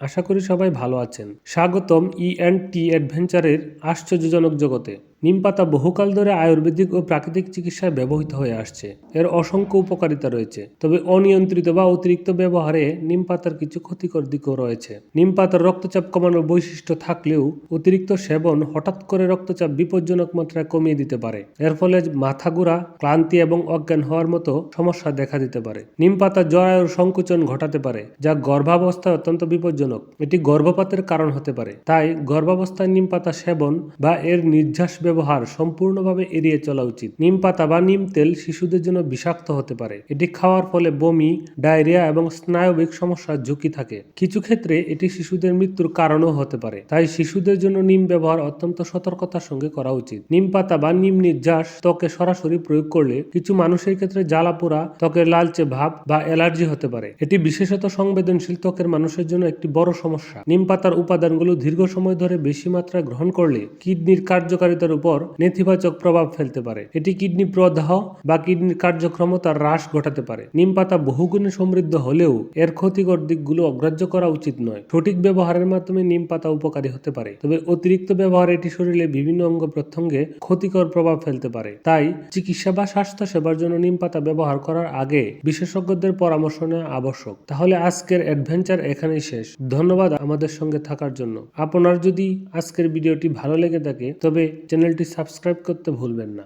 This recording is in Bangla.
আশা করি সবাই ভালো আছেন। স্বাগতম ই অ্যান্ড টি অ্যাডভেঞ্চারের আশ্চর্যজনক জগতে। নিমপাতা বহুকাল ধরে আয়ুর্বেদিক ও প্রাকৃতিক চিকিৎসায় ব্যবহৃত হয়ে আসছে। এর অসংখ্য উপকারিতা রয়েছে। তবে অনিয়ন্ত্রিত বা অতিরিক্ত ব্যবহারে নিমপাতার কিছু ক্ষতিকর দিকও রয়েছে। নিমপাতার রক্তচাপ কমানোর বৈশিষ্ট্য থাকলেও অতিরিক্ত সেবন হঠাৎ করে রক্তচাপ বিপজ্জনক মাত্রায় কমিয়ে দিতে পারে। এর ফলে মাথা ঘোরা ক্লান্তি এবং অজ্ঞান হওয়ার মতো সমস্যা দেখা দিতে পারে। নিমপাতা জরায়ুর সংকোচন ঘটাতে পারে, যা গর্ভাবস্থায় অত্যন্ত বিপজ্জনক এটি গর্ভপাতের কারণ হতে পারে। তাই গর্ভাবস্থায় নিমপাতা সেবন বা এর নির্যাস ব্যবহার সম্পূর্ণভাবে এড়িয়ে চলা উচিত। নিম পাতা বা নিম তেল শিশুদের জন্য বিষাক্ত হতে পারে। এটি খাওয়ার ফলে বমি, ডায়রিয়া এবং স্নায়বিক সমস্যার ঝুঁকি থাকে। কিছু ক্ষেত্রে এটি শিশুদের মৃত্যুর কারণও হতে পারে। তাই শিশুদের জন্য নিম ব্যবহার অত্যন্ত সতর্কতার সঙ্গে করা উচিত। নিম পাতা বা নিম নির্যাস ত্বকে সরাসরি প্রয়োগ করলে কিছু মানুষের ক্ষেত্রে জ্বালা পোড়া ত্বকের লালচে ভাব বা অ্যালার্জি হতে পারে। এটি বিশেষত সংবেদনশীল ত্বকের মানুষের জন্য একটি বড় সমস্যা। নিম পাতার উপাদানগুলো দীর্ঘ সময় ধরে বেশি মাত্রায় গ্রহণ করলে কিডনির কার্যকারিতার উপর নেতিবাচক প্রভাব ফেলতে পারে। এটি কিডনি প্রদাহ বা কিডনির কার্যক্ষমতার হ্রাস ঘটাতে পারে। নিম পাতা বহুগুণে সমৃদ্ধ হলেও এর ক্ষতিকর দিকগুলো অগ্রাহ্য করা উচিত নয়। সঠিক ব্যবহারের মাধ্যমে নিম পাতা উপকারী হতে পারে। তবে অতিরিক্ত ব্যবহার এটি শরীরে বিভিন্ন অঙ্গ প্রত্যঙ্গে ক্ষতিকর প্রভাব ফেলতে পারে। তাই চিকিৎসা বা স্বাস্থ্য সেবার জন্য নিম পাতা ব্যবহার করার আগে বিশেষজ্ঞদের পরামর্শ নেওয়া আবশ্যক। তাহলে আজকের অ্যাডভেঞ্চার এখানেই শেষ। ধন্যবাদ আমাদের সঙ্গে থাকার জন্য। আপনার যদি আজকের ভিডিওটি ভালো লেগে থাকে, তবে চ্যানেলটি সাবস্ক্রাইব করতে ভুলবেন না।